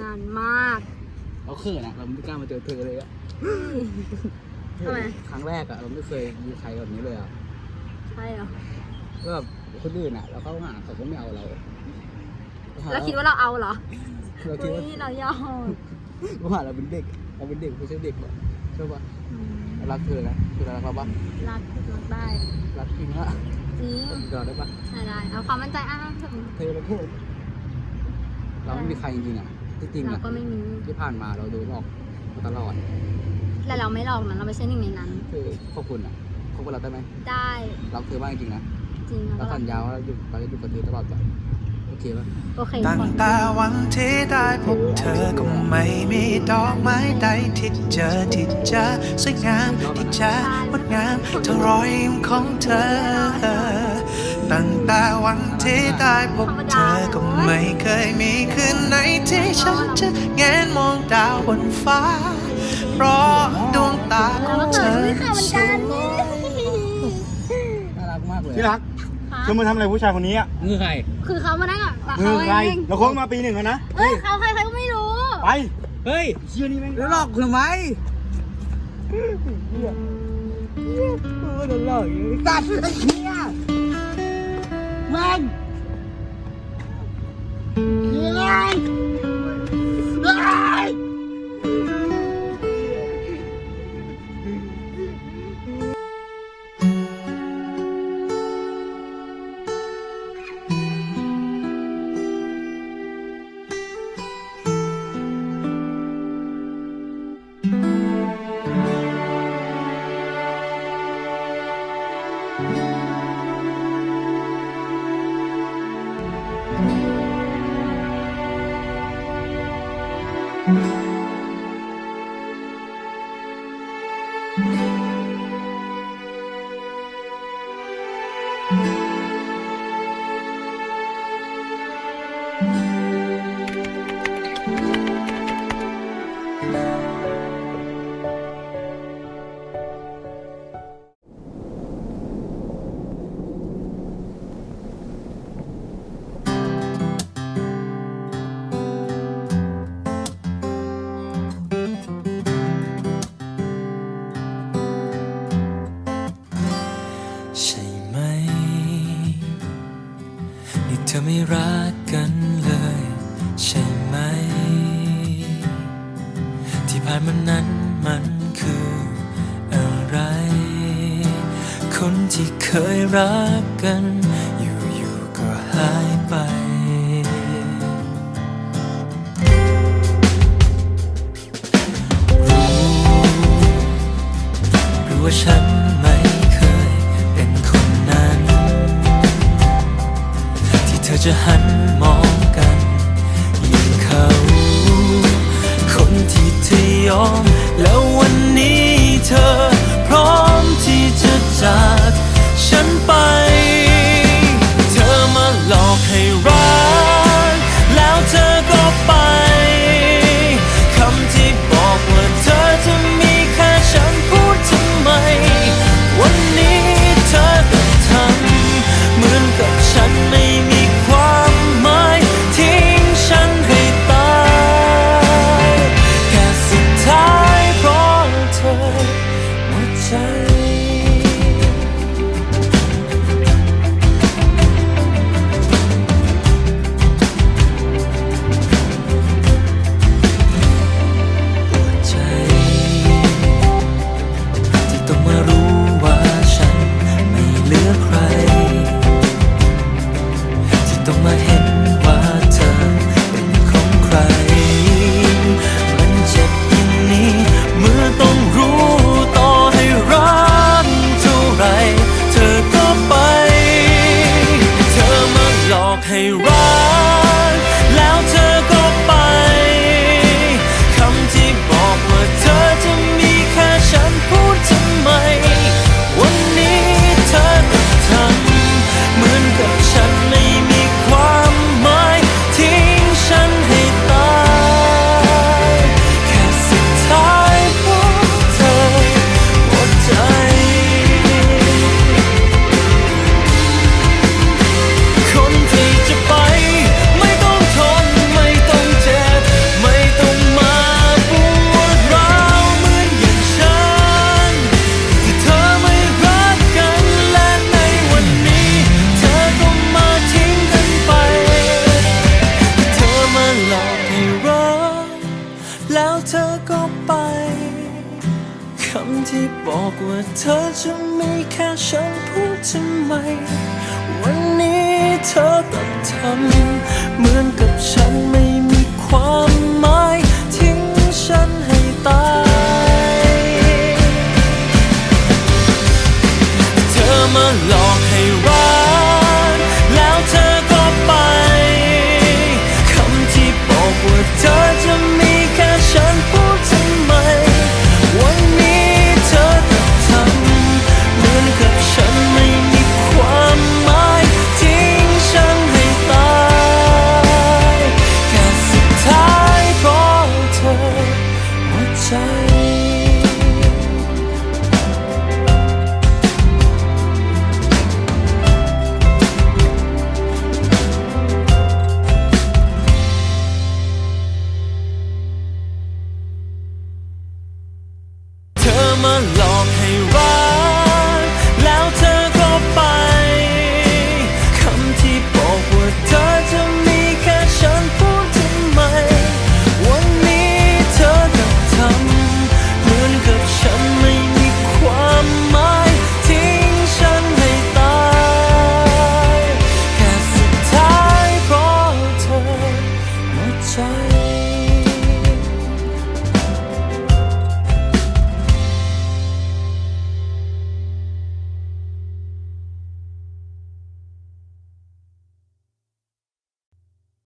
เรานานไหมอะนานมากเราเขินอะเราไม่กล้ามาเจอเธอเลยอะทำไม ครั้งแรกอะเราไม่เคยมีใครแบบนี้เลยอะใช่เหรอก็แบบคนอื่นอะเราเข้าหาเขาก็ไม่เอาเราแล้วคิดว่าเราเอาเหรอเราคิดเฮ้ว่ายเรายอมเราหาเราเป็นเด็กเราเป็นเด็กไม่ใช่เด็กหรอกใช่ปะอืมเรารักเธอนะคือเรารักเราปะรักรักได้รักจริงอะจริงเราได้ปะได้ได้เอาความมั่นใจอะ เธอเราพูดเราไม่มีใครจริงๆอะ ที่จริงเราอะก็ไม่มี ที่ผ่านมาเราโดนหลอกมาตลอดแต่เราไม่หลอกนะเราไม่ใช่หนึ่งในนั้น คือขอบคุณอะขอบคุณเราได้ไหมได้รักเธอมากจริงๆนะจริงเราแล้วก็สัญญาว่าเราอยู่เราจะอยู่กับเธอตลอดไปโอเคปะ โอเคตั้งก่อนแต่วันที่ได้พบเธอก็ไม่มีดอกไม้ใดที่เจอที่จะสวยงามที่จะงดงามเท่ารอยยิ้มของเธอ ตั้งแต่วันที่ได้พบเธอก็ไม่เคยมีคืนไหนที่ฉันจะแงนมองดาวบนฟ้า เพราะดวงตาขเราองก็เธเขินอไม่ค่ะเหมือนกันน่ารักมากเลยที่รักเธอมาทำอะไรผู้ชายคนนี้อะมือใครคือเขามานั่งอะมืเขาอใครเองเราคบมาปีหนึ่งแล้วนะเอ้ยเขาใครใครก็ไม่รู้ ไป เฮ้ยเชื่อนี่แม่งแล้วหลอกคุณทำไมเฮียเออโดนหลอกอย่างนี้ตัดไอ้เหี้ยแม่งเฮ้ย เฮ้ ใธอไม่รักกันเลย ใช่ไหม ที่ผ่านมานั้นมันคืออะไร คนที่เคยรักกัน อยู่ๆก็หายไปรู้รือว่าฉัน จะหันมองกันอย่างเขา คนที่เธอยอมแล้ววันนี้ ฉันพูดทำไม วันนี้เธอก็ทำเหมือนกับฉันไม่มีความหมาย ทิ้งฉันให้ตาย เธอมาหลอก ธอมาหลอกให้รัก แล้วเธอก็ไป คำที่บอกว่าเธอจะมีแค่ฉันพูดทำไม วันนี้เธอต้องทำเหมือนกับฉันไม่มีความหมาย ทิ้งฉันให้ตาย แค่สุดท้ายเพราะเธอหมดใจ